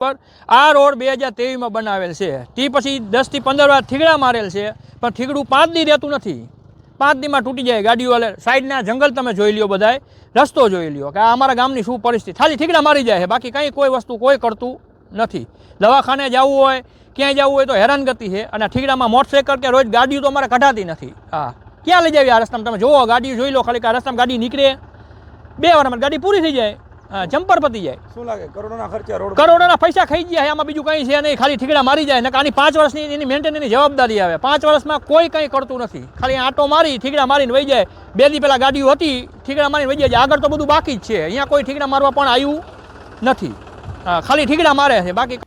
પર આ રોડ બે હજાર તેવીસમાં બનાવેલ છે. તે પછી દસથી પંદર વાર થીગડા મારેલ છે, પણ થીગડું પાંચ દી રહેતું નથી. પાંચ દીમાં તૂટી જાય ગાડીઓ વાલે સાઈડના જંગલ તમે જોઈ લ્યો બધાય. રસ્તો જોઈ લ્યો કે આ અમારા ગામની શું પરિસ્થિતિ. ખાલી થીગડા મારી જાય છે. બાકી કંઈ કોઈ વસ્તુ કોઈ કરતું નથી. દવાખાને જવું હોય, ક્યાંય જવું હોય તો હેરાનગતિ છે. અને થીગડામાં મોટરસાઇકલ કે રોજ ગાડીઓ તો અમારે કઢાતી નથી. હા. ક્યાં લઈ જાવી આ રસ્તામાં? તમે જોવો ગાડીઓ જોઈ લો ખાલી આ રસ્તામાં ગાડી નીકળે. બે વારમાં ગાડી પૂરી થઈ જાય. જમ્પર પતી જાય. શું લાગે? કરોડોના ખર્ચા રોડ કરોડોના પૈસા ખાઈ ગયા છે આમાં બીજું કંઈ છે નહીં. ખાલી ઠીકડા મારી જાય ને આની પાંચ વર્ષની એની મેન્ટેનની જવાબદારી આવે. પાંચ વર્ષમાં કોઈ કંઈ કરતું નથી. ખાલી આંટો મારી ઠીકડા મારીને વહી જાય. બે દી પહેલાં ગાડીઓ હતી ઠીકડા મારીને વહી જાય. આગળ તો બધું બાકી જ છે. અહીંયા કોઈ ઠીકડા મારવા પણ આવ્યું નથી. ખાલી ઠીકડા મારે છે. બાકી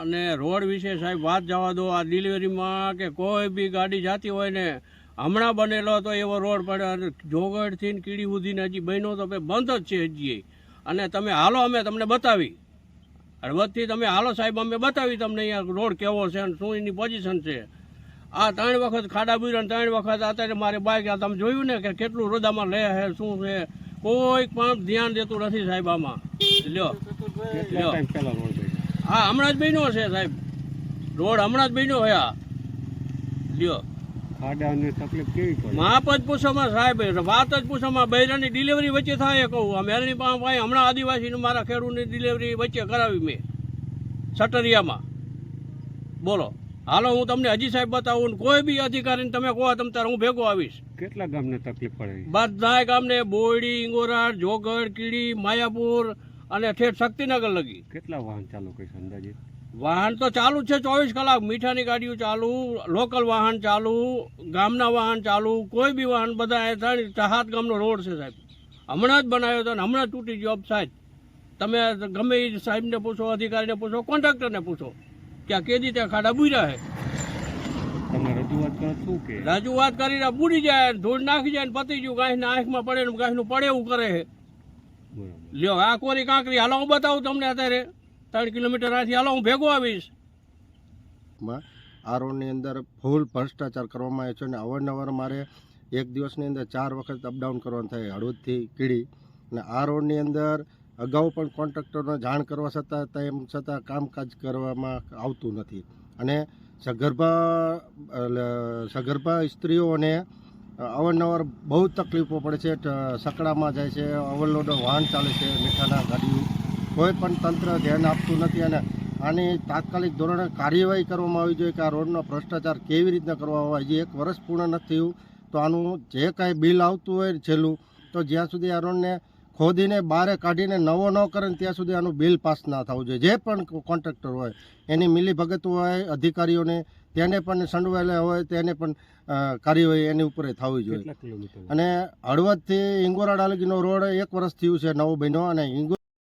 અને રોડ વિશે સાહેબ વાત જવા દો. આ ડિલિવરીમાં કે કોઈ બી ગાડી જાતી હોય ને હમણાં બનેલો તો એવો રોડ પડે અને જોગડથી કીડી સુધીને હજી બન્યો તો બંધ જ છે હજી. અને તમે હાલો અમે તમને બતાવી. હળવદથી તમે હાલો સાહેબ, અમે બતાવી તમને અહીંયા રોડ કેવો છે અને શું એની પોઝિશન છે. આ ત્રણ વખત ખાડા બુર્યા ત્રણ વખત અત્યારે મારે બાઇક આ તમે જોયું ને કે કેટલું રોદામાં લે છે શું છે? કોઈ પણ ધ્યાન દેતું નથી સાહેબ આમાં. લ્યો લ્યો. હા, હમણાં જ બન્યો છે સાહેબ. રોડ હમણાં જ બન્યો છે આ. લ્યો. ખાડાની તકલીફ કેવી પડે? માપ જ પૂછોમાં સાહેબ વાત જ પૂછોમાં બૈરાની ડિલિવરી વચ્ચે થાય કહું. આ મેલની પાસે ભાઈ હમણાં આદિવાસીનું મારા ખેડૂતની ડિલિવરી વચ્ચે કરાવી મેં. સટરિયામાં. બોલો. હાલો હું તમને હજી સાહેબ બતાવું કોઈ બી અધિકારીને તમે કહો તમ તારે હું ભેગો આવીશ. કેટલા ગામને તકલીફ પડે બધા ગામને બોયડી ઇંગોરાડ જોગડ કીડી માયાપુર અને ઠેઠ શક્તિનગર લગી. કેટલા વાહન ચાલુ કહીશ અંદાજે વાહન તો ચાલુ છે ચોવીસ કલાક. મીઠાની ગાડીઓ ચાલુ લોકલ વાહન ચાલુ ગામના વાહન ચાલુ કોઈ બી વાહન બધા એ થાય ચાહાત ગામનો રોડ છે સાહેબ. હમણાં જ બનાવ્યો હતો ને હમણાં તૂટી ગયો. સાહેબ તમે ગમે એ સાહેબને પૂછો અધિકારીને પૂછો કોન્ટ્રાક્ટરને પૂછો કે આ કેદી ત્યાં ખાડા બુર્યા છે રજૂઆત કરીને બુડી જાય ધૂળ નાખી જાય પતી ગયું. ગાયના આંખમાં પડે ગાંઠનું પડે એવું કરે છે લ્યો આ કોરી કાંકરી હાલો હું બતાવું તમને અત્યારે. ત્રણ કિલોમીટર આથી હાલો હું ભેગો આવીશ. આ રોડની અંદર ફૂલ ભ્રષ્ટાચાર કરવામાં આવ્યો છે અને અવારનવાર મારે એક દિવસની અંદર ચાર વખત અપડાઉન કરવાનું થાય, હળવદથી કીડી. અને આ રોડની અંદર અગાઉ પણ કોન્ટ્રાક્ટરને જાણ કરવા છતાં તેમ છતાં કામકાજ કરવામાં આવતું નથી. અને સગર્ભા સગર્ભા સ્ત્રીઓને અવારનવાર બહુ તકલીફો પડે છે સકડામાં જાય છે ઓવરલોડ વાહન ચાલે છે, મીઠાના ગાડીઓ. કોઈ પણ તંત્ર ધ્યાન આપતું નથી અને આની તાત્કાલિક ધોરણે કાર્યવાહી કરવામાં આવી જોઈએ કે આ રોડનો ભ્રષ્ટાચાર કેવી રીતના કરવામાં આવે? હજી એક વર્ષ પૂર્ણ નથી થયું તો આનું જે કાંઈ બિલ આવતું હોય છેલ્લું તો જ્યાં સુધી આ રોડને ખોદીને બારે કાઢીને નવો ન કરે ત્યાં સુધી આનું બિલ પાસ ના થવું જોઈએ. જે પણ કોન્ટ્રાક્ટર હોય એની મિલીભગત હોય અધિકારીઓને તેને પણ સંડવાયેલા હોય તેને પણ કાર્યવાહી એની ઉપર થવી જોઈએ. અને હળવદથી ઇંગોરાડાલગીનો રોડ એક વર્ષ થયું છે નવો બન્યો અને ઇંગો